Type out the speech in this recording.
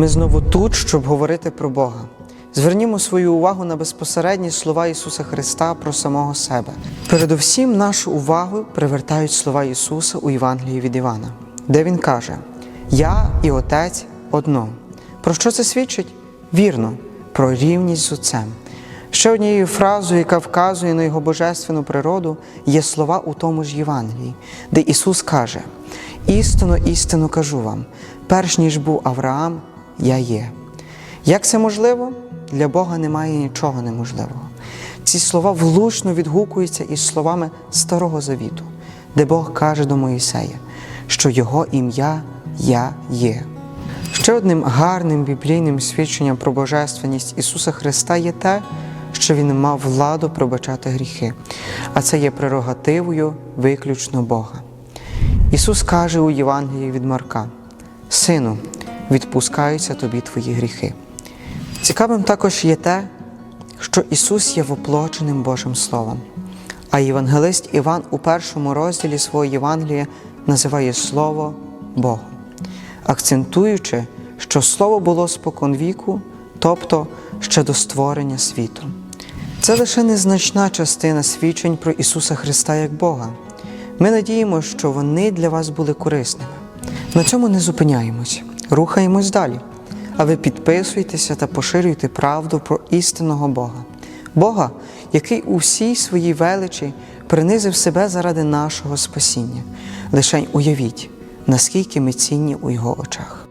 Ми знову тут, щоб говорити про Бога. Звернімо свою увагу на безпосередні слова Ісуса Христа про самого себе. Передусім, нашу увагу привертають слова Ісуса у Євангелії від Івана, де Він каже: Я і Отець одно. Про що це свідчить? Вірно, про рівність з Отцем. Ще однією фразою, яка вказує на його божественну природу, є слова у тому ж Євангелії, де Ісус каже: Істинно, істинно кажу вам, перш ніж був Авраам, я є. Як це можливо? Для Бога немає нічого неможливого. Ці слова влучно відгукуються із словами Старого Завіту, де Бог каже до Моїсея, що Його ім'я Я є. Ще одним гарним біблійним свідченням про божественність Ісуса Христа є те, що Він мав владу пробачати гріхи, а це є прерогативою виключно Бога. Ісус каже у Євангелії від Марка: Сину, відпускаються тобі твої гріхи. Цікавим також є те, що Ісус є воплоченим Божим Словом, а євангелист Іван у першому розділі свого Євангелія називає Слово Богом, акцентуючи, що Слово було споконвіку, тобто ще до створення світу. Це лише незначна частина свідчень про Ісуса Христа як Бога. Ми надіємося, що вони для вас були корисними. На цьому не зупиняємось, рухаємось далі. А ви підписуйтеся та поширюйте правду про істинного Бога, Бога, який у всій своїй величі принизив себе заради нашого спасіння. Лишень уявіть, наскільки ми цінні у Його очах.